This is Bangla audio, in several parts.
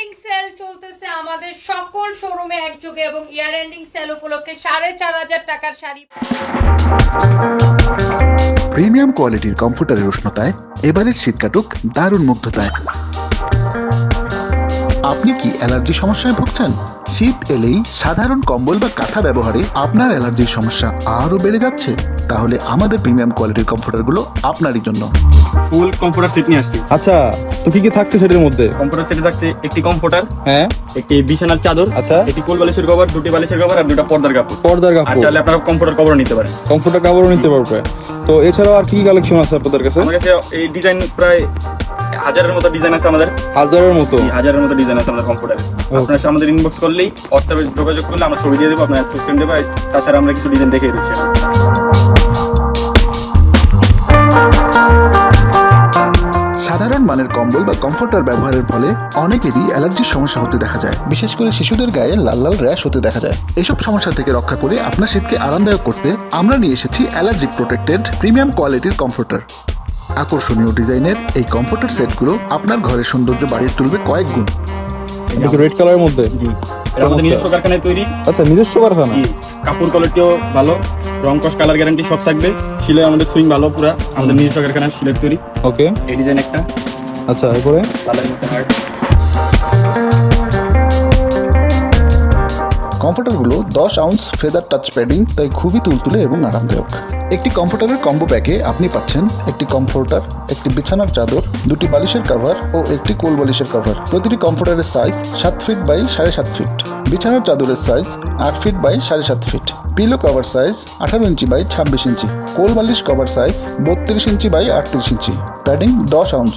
এন্ডিং সেল চলতেছে আমাদের সকল শোরুমে একযোগে এবং ইয়ার এন্ডিং সেল উপলক্ষে সাড়ে চার হাজার টাকার শাড়ি। প্রিমিয়াম কোয়ালিটির কমফোর্টারের উষ্ণতায়, এবারের শীত কাটুক দারুণ মুগ্ধতায়। আপনি কি অ্যালার্জি সমস্যায় ভুগছেন? শীত এলেই সাধারণ কম্বল বা কাঁথা ব্যবহারে আপনার অ্যালার্জির সমস্যা আরও বেড়ে যাচ্ছে। তাহলে আমাদের প্রিমিয়াম কোয়ালিটির কমফোর্টারগুলো আপনারই জন্য। ফুল কম্পিউটার সেট নিয়ে আসছি। আচ্ছা তো কি কি থাকছে সেটার মধ্যে? কম্পিউটার সেটে থাকছে একটি কম্পিউটার হ্যাঁ। একটি বিছানার চাদর আচ্ছা। একটি কোল বালিশের কভার দুটি বালিশের কভার আর দুটো পর্দার কাপড়। পর্দার কাপড়। চাইলে আপনারা কম্পিউটার কভার নিতে পারেন। কমফোর্টার কাপড়ও নিতে পারবে। তো এছাড়াও আর কি কি কালেকশন আছে আপনাদের কাছে? আমার কাছে এই ডিজাইন প্রায় হাজারের মতো ডিজাইন আছে আমাদের। হাজারের মতো? হাজারের মতো ডিজাইন আছে আমাদের কম্পিউটারে আপনারা আমাদের ইনবক্স করলেই হোয়াটসঅ্যাপে যোগাযোগ করলে আমরা ছবি দিয়ে দেবো আপনার চুজ করে দেবো তাছাড়া আমরা কিছু ডিজাইন দেখিয়ে দিচ্ছি। সাধারণ মানের কম্বল বা কমফোর্টার ব্যবহারের ফলে অনেকেরই অ্যালার্জির সমস্যা হতে দেখা যায়। বিশেষ করে শিশুদের গায়ে লাল লাল র্যাশ হতে দেখা যায়। এসব সমস্যা থেকে রক্ষা করে আপনার শীতকে আরামদায়ক করতে আমরা নিয়ে এসেছি অ্যালার্জি প্রোটেক্টেড প্রিমিয়াম কোয়ালিটির কমফোর্টার আকর্ষণীয় ডিজাইনের এই কমফোর্টার সেটগুলো আপনার ঘরের সৌন্দর্য বাড়িয়ে তুলবে কয়েক গুণ। রেড কালারের মধ্যে? জি। এটা আমাদের নিজস্ব কারখানায় তৈরি। আচ্ছা নিজস্ব কারখানা? জি কাপড় কোয়ালিটিও ভালো রং কস কালার গ্যারান্টি সব থাকবে। সিলাই আমাদের সুইং ভালো পুরা আমাদের নিজস্ব কারখানায় সিলেট তৈরি। ওকে এই ডিজাইন একটা। আচ্ছা এরপরে? কালার মধ্যে হার্ট কমফোর্টারগুলো দশ আউন্স ফেদার টাচ প্যাডিং তাই খুবই তুলতুলে এবং আরামদায়ক। একটি কমফোর্টারের কম্বো প্যাকে আপনি পাচ্ছেন একটি কমফোর্টার, একটি বিছানার চাদর, দুটি বালিশের কভার ও একটি কোল বালিশের কভার প্রতিটি কমফোর্টারের সাইজ সাত ফিট বাই সাড়ে সাত ফিট বিছানার চাদরের সাইজ আট ফিট বাই সাড়ে সাত ফিট পিলো কভার সাইজ আঠারো ইঞ্চি বাই ছাব্বিশ ইঞ্চি। কোল বালিশ কভার সাইজ বত্রিশ ইঞ্চি বাই আটত্রিশ ইঞ্চি। প্যাডিং দশ আউন্স।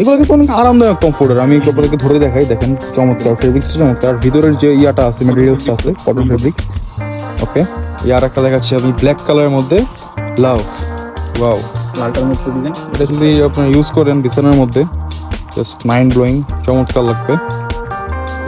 এগুলো কিন্তু অনেক আরামদায়ক কমফোর্টের আমি একটু আপনাদেরকে ধরে দেখাই দেখেন চমৎকার ফেব্রিক্স চমৎকার। ভিতরের যে ইয়াটা আছে মেটেরিয়ালসটা আছে কটন ফেব্রিক্স ওকে ইয়ার একটা দেখাচ্ছি আমি ব্ল্যাক কালারের মধ্যে। লাভ ওয়াও লালটার মধ্যে এটা যদি আপনারা ইউজ করেন বিছানার মধ্যে জাস্ট মাইন্ড ব্লোয়িং চমৎকার লাগবে।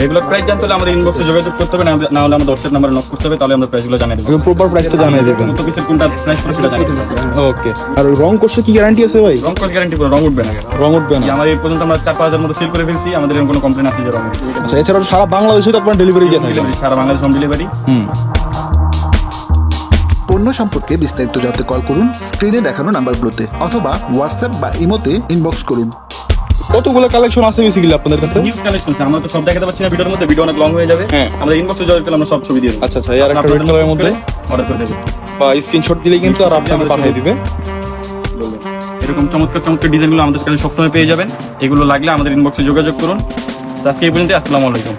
এগুলোর প্রাইস জানতে হলে আমাদের ইনবক্সে যোগাযোগ করতে হবে না হলে আমাদের হোয়াটসঅ্যাপ নাম্বার নক করতে হবে তাহলে আমরা প্রাইসগুলো জানিয়ে দেবো। প্রপার প্রাইসটা জানিয়ে দেবেন। কত পিসের কোনটা প্রাইস পড়ে সেটা জানিয়ে দেবো। ওকে আর রং কোর্সের কি গ্যারান্টি আছে ভাই? রং কস গ্যারান্টি পুরো রং উঠবে না। রং উঠবে না। আমার এই পর্যন্ত আমরা চার পাঁচ হাজার মতো সেল করে ফেলছি আমাদের এরকম কোনো কমপ্লেন আসে যে রং আচ্ছা এছাড়াও সারা বাংলাদেশে তো আপনার ডেলিভারি দিয়ে থাকেন সারা বাংলাদেশ হোম ডেলিভারি হুম। পণ্য সম্পর্কে বিস্তারিত জানতে কল করুন স্ক্রিনে দেখানো নাম্বারগুলোতে অথবা হোয়াটসঅ্যাপ বা ইমোতে ইনবক্স করুন। কতগুলো কালেকশন আছে বেসিক্যালি আপনাদের কাছে? নিউ কালেকশন আমরা তো সব দেখাতে পাচ্ছি না ভিডিওর মধ্যে ভিডিও অনেক লং হয়ে যাবে। হ্যাঁ। আমাদের ইনবক্সে জয়েন করলে আমরা সব ছবি দিয়ে দেব। আচ্ছা আচ্ছা আর একটা রেড কালারের মধ্যে? অর্ডার করে দেব বা স্ক্রিনশট দিলে কিন্তু আর আপনাকে পাঠিয়ে দিবে। এরকম চমৎকার চমৎকার ডিজাইনগুলো আমাদের কাছে সবসময় পেয়ে যাবেন। এগুলো লাগলে আমাদের ইনবক্সে যোগাযোগ করুন। আজকে এই পর্যন্ত আসসালামু আলাইকুম।